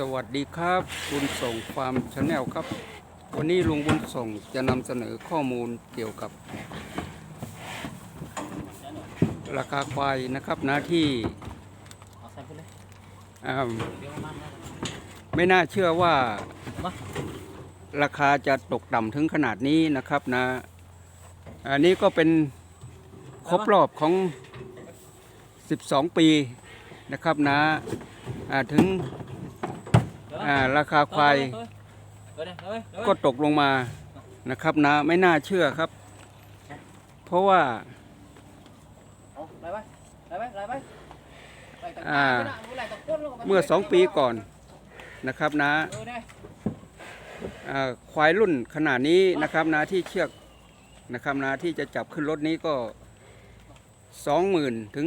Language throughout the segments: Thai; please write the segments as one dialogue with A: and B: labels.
A: สวัสดีครับ บุญส่งฟาร์มชาแนลครับ วันนี้ลุงบุญส่งจะนำเสนอข้อมูลเกี่ยวกับ ราคาควายนะครับนะที่
B: ไม่น่า
A: เชื่อว่า ราคาจะตกต่ำถึงขนาดนี้นะครับนะ อันนี้ก็เป็นครบรอบของ 12 ปีนะครับนะอ่าถึง อ่าราคาควาย
B: เฮ้เฮ้ยเฮ้ยเฮ้ย
A: ก็ตกลงมานะครับนะไม่น่าเชื่อครับ เพราะว่า
B: เอาไล่ไปไล่ไปไล่ไปไล่ตะ
A: อ่า
B: ไม่ได้ไม่ได้ตะก้นลงไป
A: เมื่อสองปีก่อนนะครับนะ
B: เออได้
A: อ่าควายรุ่นขนาดนี้นะครับนะที่เชือกนะครับนะที่จะจับขึ้นรถนี้ก็สองหมื่นถึง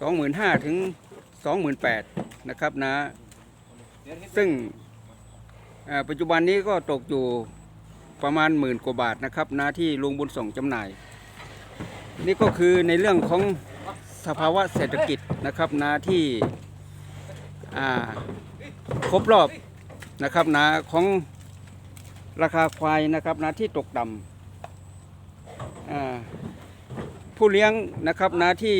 A: สองหมื่นห้าถึงสองหมื่นแปดนะครับนะ
B: เดี๋ยวเดี๋ยว
A: ซึ่งปัจจุบันนี้ก็ตกอยู่ประมาณหมื่นกว่าบาทนะครับนะที่ลุงบุญส่งจำหน่าย นี่ก็คือในเรื่องของสภาวะเศรษฐกิจนะครับนะที่ครบรอบนะครับนะของราคาควายนะครับนะที่ตกต่ำผู้เลี้ยงนะครับนะที่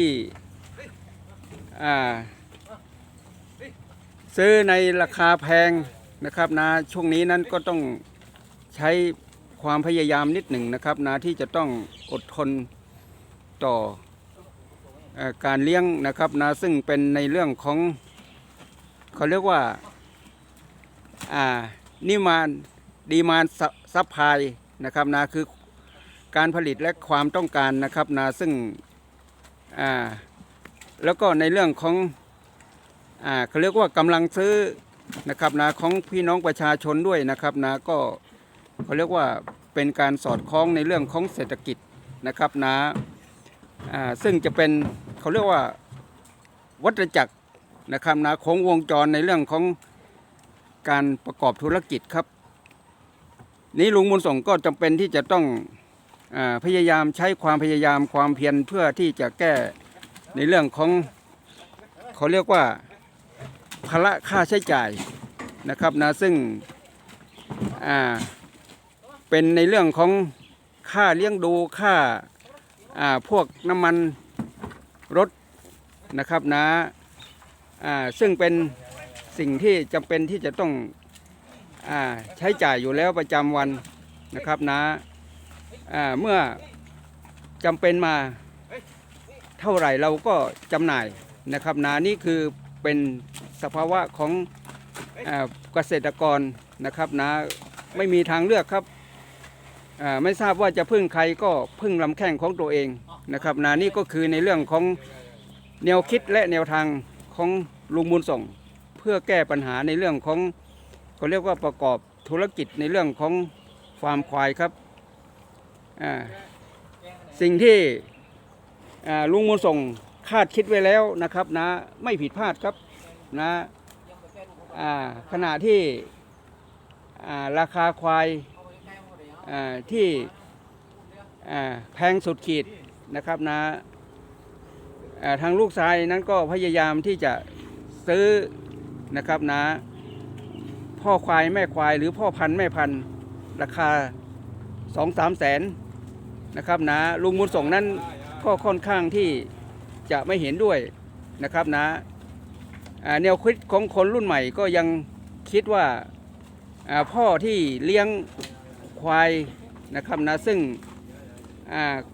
A: ซื้อในราคาแพงนะครับนะช่วงนี้นั้นก็ต้องใช้ความพยายามนิดหนึ่งนะครับนะที่จะต้องอดทนต่ออการเลี้ยงนะครับนะซึ่งเป็นในเรื่องของเขาเรียกว่าอ่านิมานดีมานซัพพลายนะครับนะคือการผลิตและความต้องการนะครับนะซึ่งอ่าแล้วก็ในเรื่องของ อ่าเขาเรียกว่ากำลังซื้อนะครับนะของพี่น้องประชาชนด้วยนะครับนะก็เขาเรียกว่าเป็นการสอดคล้องในเรื่องของเศรษฐกิจนะครับนะอ่าซึ่งจะเป็นเขาเรียกว่าวัฏจักรนะครับนะของวงจรในเรื่องของการประกอบธุรกิจครับ นี้ลุงบุญส่งก็จำเป็นที่จะต้องอพยายามใช้ความพยายามความเพียรเพื่อที่จะแก้ในเรื่องของเขาเรียกว่า ภาระค่าใช้จ่ายนะครับนะซึ่งเป็นในเรื่องของค่าเลี้ยงดูค่าาพวกน้ำมันรถนะครับนะอ่าซึ่งเป็นสิ่งที่จำเป็นที่จะต้องอใช้จ่ายอยู่แล้วประจำวันนะครับนะอ่าเมื่อจำเป็นมาเท่าไหร่เราก็จำหน่ายนะครับนะนี่คือเป็น สภาวะของเกษตรกรนะครับนะไม่มีทางเลือกครับไม่ทราบว่าจะพึ่งใครก็พึ่งลำแข้งของตัวเองนะครับนะนี่ก็คือในเรื่องของแนวคิดและแนวทางของลุงบุญส่ง เพื่อแก้ปัญหาในเรื่องของเขาเรียกว่าประกอบธุรกิจในเรื่องของฟาร์มควายครับสิ่งที่ลุงบุญส่งคาดคิดไว้แล้วนะครับนะไม่ผิดพลาดครับ นะขณะที่ราคาควายที่แพงสุดขีดนะครับนะอ่าทางลูกชายนั้นก็พยายามที่จะซื้อนะครับนะพ่อควายแม่ควายหรือพ่อพันธุ์แม่พันธุ์ราคาสองสามแสนนะครับนะลุงบุญส่งนั้นก็ค่อนข้างที่จะไม่เห็นด้วยนะครับนะอ่า แนวคิดของคนรุ่นใหม่ก็ยังคิดว่าพ่อที่เลี้ยงควายนะครับนะซึ่ง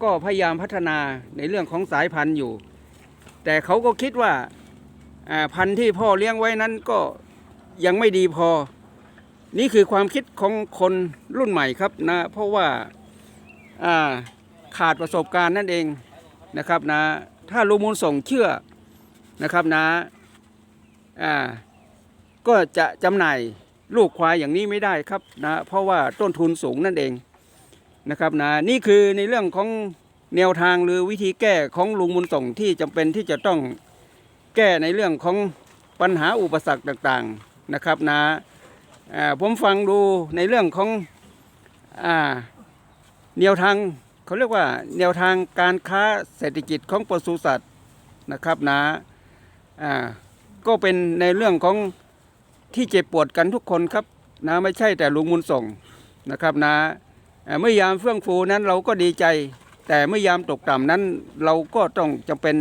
A: ก็พยายามพัฒนาในเรื่องของสายพันธุ์อยู่ แต่เขาก็คิดว่าพันธุ์ที่พ่อเลี้ยงไว้นั้นก็ยังไม่ดีพอ นี่คือความคิดของคนรุ่นใหม่ครับนะเพราะว่าขาดประสบการณ์นั่นเองนะครับนะถ้าลุงมูลส่งเชื่อนะครับนะ อ่าก็จะจำหน่ายลูกควายอย่างนี้ไม่ได้ครับนะเพราะว่าต้นทุนสูงนั่นเองนะครับนะนี่คือในเรื่องของแนวทางหรือวิธีแก้ของลุงมุนส่งที่จำเป็นที่จะต้องแก้ในเรื่องของปัญหาอุปสรรคต่างๆนะครับนะอ่าผมฟังดูในเรื่องของแนวทางเขาเรียกว่าแนวทางการค้าเศรษฐกิจของปศุสัตว์นะครับนะอ่า ก็เป็นในเรื่องของที่เจ็บปวดกันทุกคนครับนะไม่ใช่แต่ลุงมุนส่งนะครับนะเมื่อยามเฟื่องฟูนั้นเราก็ดีใจ แต่เมื่อยามตกต่ำนั้นเราก็ต้องจำเป็น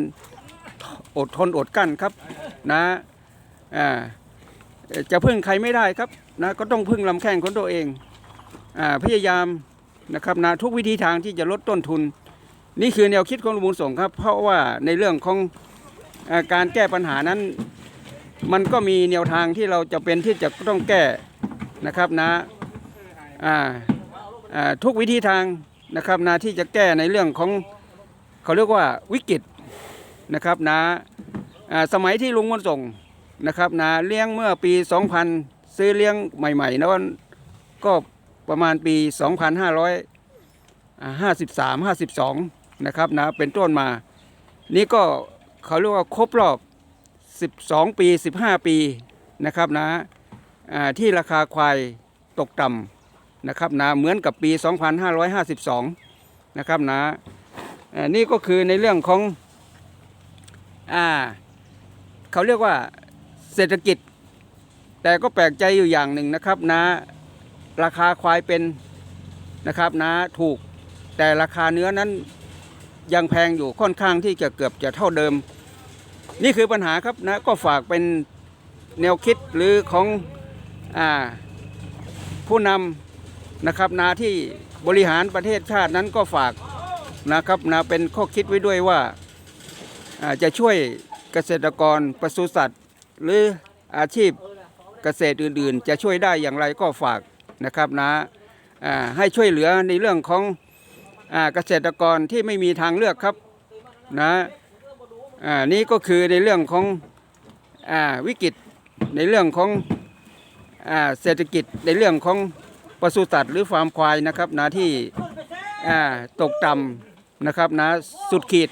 A: อดทนอดกั้นครับนะจะพึ่งใครไม่ได้ครับนะก็ต้องพึ่งลำแข้งของตัวเองอพยายามนะครับนะทุกวิธีทางที่จะลดต้นทุน นี่คือแนวคิดของลุงบุญส่งครับ เพราะว่าในเรื่องของอการแก้ปัญหานั้น มันก็มีแนวทางที่เราจะเป็นที่จะต้องแก้นะครับนะอ่าอ่าทุกวิธีทางนะครับนะที่จะแก้ในเรื่องของเขาเรียกว่าวิกฤตนะครับนะอ่าสมัยที่ลุงมนส่งนะครับนะเลี้ยงเมื่อปี 2000 ซื้อเลี้ยงใหม่ๆนะวันก็ประมาณปี 2553 52 นะครับนะเป็นต้นมา นี่ก็เขาเรียกว่าครบรอบ 12 ปี 15 ปีนะครับนะอ่าที่ราคาควายตกต่ำนะครับนะเหมือนกับปี 2552 นะครับนะอ่านี่ก็คือในเรื่องของอ่าเขาเรียกว่าเศรษฐกิจ แต่ก็แปลกใจอยู่อย่างหนึ่งนะครับนะราคาควายเป็นนะครับนะถูกแต่ราคาเนื้อนั้นยังแพงอยู่ค่อนข้างที่จะเกือบจะเท่าเดิม นี่คือปัญหาครับนะก็ฝากเป็นแนวคิดหรือของอผู้นำนะครับนาที่บริหารประเทศชาตินั้นก็ฝากนะครับนะเป็นข้อคิดไว้ด้วยว่าจะช่วยเกษตรกรปศุสัตว์ หรืออาชีพเกษตรอื่นๆ จะช่วยได้อย่างไรก็ฝากนะครับนะอ่าให้ช่วยเหลือในเรื่องของอเกษตรกรที่ไม่มีทางเลือกครับนะ อ่านี่ก็คือในเรื่องของอ่าวิกฤตในเรื่องของอ่าเศรษฐกิจในเรื่องของปศุสัตว์หรือฟาร์มควายนะครับนะที่อ่าตกต่ำนะครับนะสุดขีด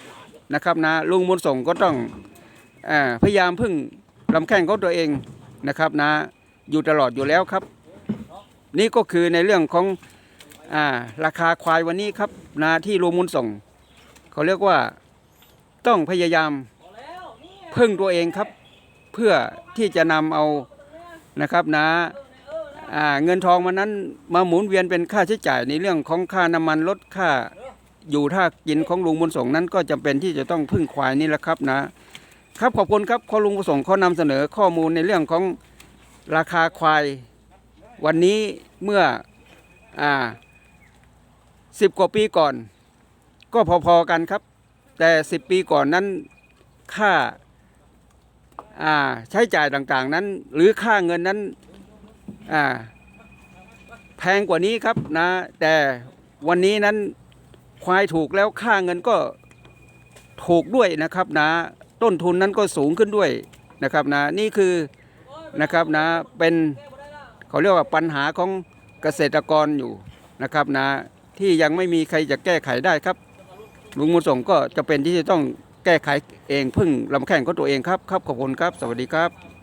A: นะครับนะลุงมุนส่งก็ต้องอาพยายามพึ่งลำแข้งของตัวเองนะครับนะอยู่ตลอดอยู่แล้วครับ นี่ก็คือในเรื่องของอาราคาควายวันนี้ครับนะที่ลุงมุนส่ง เขาเรียกว่า ต้องพยายามพึ่งตัวเองครับ เพื่อที่จะนำเอานะครับนะอ่าเงินทองมันนั้นมาหมุนเวียนเป็นค่าใช้จ่ายในเรื่องของค่าน้ำมันลดค่าอยู่ท่ากินของลุงบุญส่งนั้น ก็จำเป็นที่จะต้องพึ่งควายนี่แหละครับนะ ครับขอบคุณครับข้อลุงบุญส่งเขานำเสนอข้อมูลในเรื่องของราคาควาย วันนี้เมื่ออ่าสิบกว่าปีก่อน ก็พอๆกันครับ แต่สิบปีก่อนนั้นค่าาใช้จ่ายต่างๆนั้น หรือค่าเงินนั้นแพงกว่านี้ครับนะแต่วันนี้นั้นควายถูกแล้วค่าเงินก็ถูกด้วยนะครับนะต้นทุนนั้นก็สูงขึ้นด้วยนะครับนะนี่คือนะครับนะเป็นเขาเรียกว่าปัญหาของเกษตรกรอยู่นะครับนะที่ยังไม่มีใครจะแก้ไขได้ครับ ลุงมุส่งก็จะเป็นที่จะต้องแก้ไขเองพึ่งลำแข้งของตัวเองครับ ครับขอบคุณครับ สวัสดีครับ